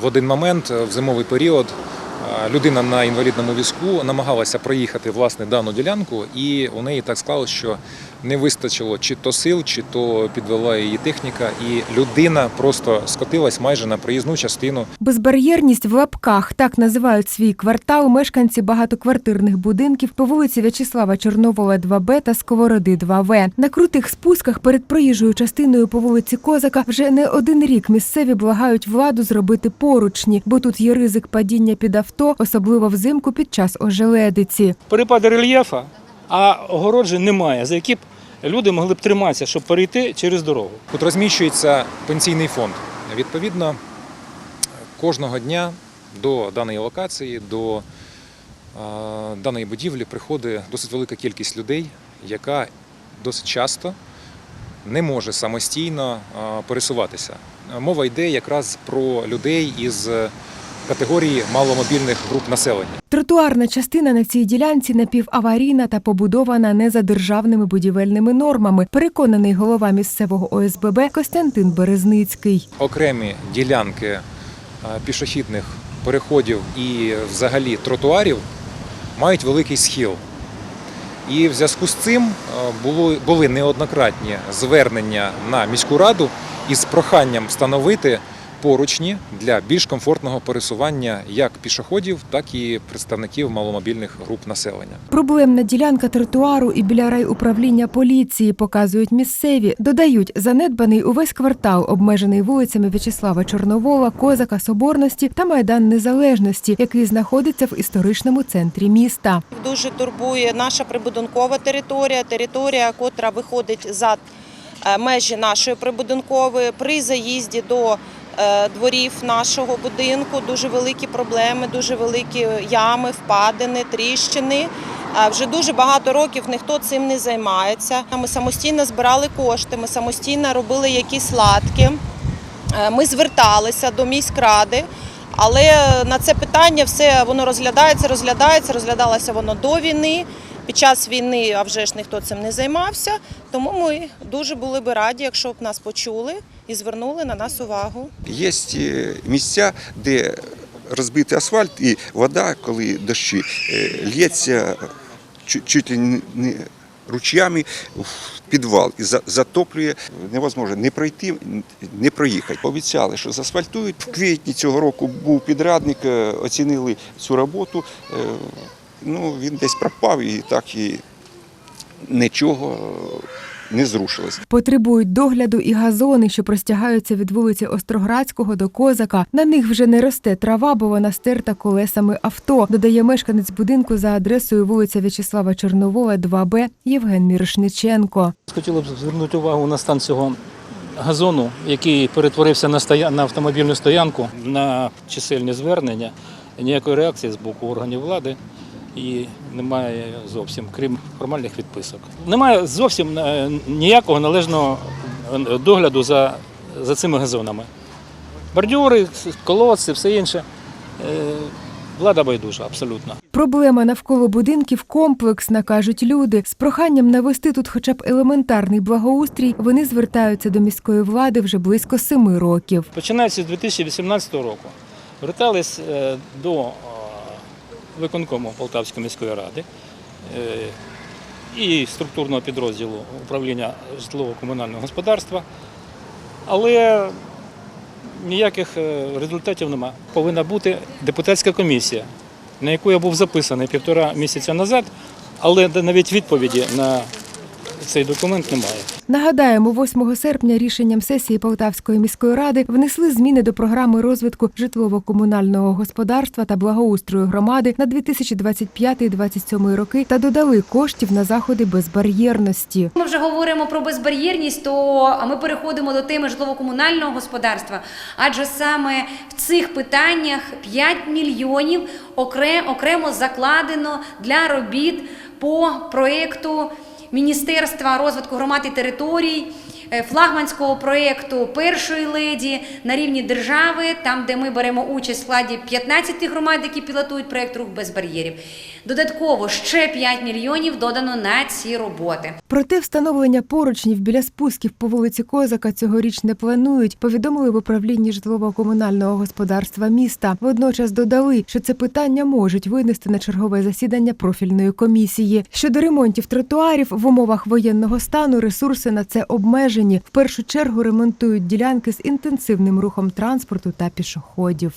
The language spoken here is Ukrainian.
в один момент е, в зимовий період е, людина на інвалідному візку намагалася проїхати власне дану ділянку, і у неї так склалося, що не вистачило чи то сил, чи то підвела її техніка, і людина просто скотилась майже на проїзну частину Безбар'єрність в лапках так називають свій квартал мешканці багатоквартирних будинків по вулиці В'ячеслава Чорновола 2Б та Сковороди 2В. На крутих спусках перед проїжджою частиною по вулиці Козака вже не один рік місцеві благають владу зробити поручні, бо тут є ризик падіння під авто, особливо взимку під час ожеледиці. перепади рельєфа, а огороджень немає, за які б люди могли б триматися, щоб перейти через дорогу. Тут розміщується пенсійний фонд. Відповідно, кожного дня до даної локації, до даної будівлі приходить досить велика кількість людей, яка досить часто не може самостійно пересуватися. Мова йде якраз про людей із категорії маломобільних груп населення. Тротуарна частина на цій ділянці напіваварійна та побудована не за державними будівельними нормами. Переконаний голова місцевого ОСББ Костянтин Березницький. окремі ділянки е, пішохідних переходів і взагалі тротуарів мають великий схил. І в зв'язку з цим е, було, були неоднократні звернення на міську раду із проханням встановити поручні для більш комфортного пересування як пішоходів, так і представників маломобільних груп населення. Проблемна ділянка тротуару і біля райуправління поліції показують місцеві. Додають, занедбаний увесь квартал, обмежений вулицями В'ячеслава Чорновола, Козака, Соборності та Майдан Незалежності, який знаходиться в історичному центрі міста. Дуже турбує наша прибудинкова територія, територія, котра виходить за е, межі нашої прибудинкової. При заїзді до дворів нашого будинку дуже великі проблеми, дуже великі ями, впадини, тріщини. Е, Вже дуже багато років ніхто цим не займається. Ми самостійно збирали кошти, ми самостійно робили якісь латки. Е, Ми зверталися до міськради, але на це питання все воно розглядається, розглядається, розглядалося воно до війни. Під час війни, а вже ж ніхто цим не займався. Тому ми дуже були би раді, якщо б нас почули і звернули на нас увагу. Є е, місця, де розбитий асфальт, і вода, коли дощі, е, лється чуть не ручями в підвал і за- затоплює. Невозможно не пройти, не проїхати. Обіцяли, що заасфальтують. В квітні цього року був підрадник, е, оцінили цю роботу. Ну, він десь пропав і так і нічого не зрушилось. Потребують догляду і газони, що простягаються від вулиці Остроградського до Козака. На них вже не росте трава, бо вона стерта колесами авто. Додає мешканець будинку за адресою вулиця В'ячеслава Чорновола, 2Б Євген Мірошниченко. Хотіло б звернути увагу на стан цього газону, який перетворився на, стоя... на автомобільну стоянку, на чисельні звернення, ніякої реакції з боку органів влади. І немає зовсім, крім формальних відписок. Немає зовсім е, ніякого належного е, догляду за, за цими газонами. Бордюри, колодці, все інше. Е, Влада байдужа, абсолютно. Проблема навколо будинків комплексна, кажуть люди. З проханням навести тут хоча б елементарний благоустрій. Вони звертаються до міської влади вже близько семи років. Починаючи з 2018 року, звертались до виконкому Полтавської міської ради е, і структурного підрозділу управління житлово-комунального господарства, але ніяких е, результатів немає. Повинна бути депутатська комісія, на яку я був записаний півтора місяця назад, але навіть відповіді на цей документ немає. Нагадаємо, 8 серпня рішенням сесії Полтавської міської ради внесли зміни до програми розвитку житлово-комунального господарства та благоустрою громади на 2025-2027 роки та додали коштів на заходи безбар'єрності. Ми вже говоримо про безбар'єрність, то ми переходимо до теми житлово-комунального господарства, адже саме в цих питаннях 5 мільйонів окремо, закладено для робіт по проєкту Міністерства розвитку громад і територій флагманського проєкту першої леді на рівні держави, там, де ми беремо участь в складі 15 громад, які пілотують проєкт рух без бар'єрів. Додатково ще 5 мільйонів додано на ці роботи. Проте встановлення поручнів біля спусків по вулиці Козака цьогоріч не планують, повідомили в управлінні житлово-комунального господарства міста. Водночас додали, що це питання можуть винести на чергове засідання профільної комісії. Щодо ремонтів тротуарів в умовах воєнного стану ресурси на це обмежені. В першу чергу ремонтують ділянки з інтенсивним рухом транспорту та пішоходів.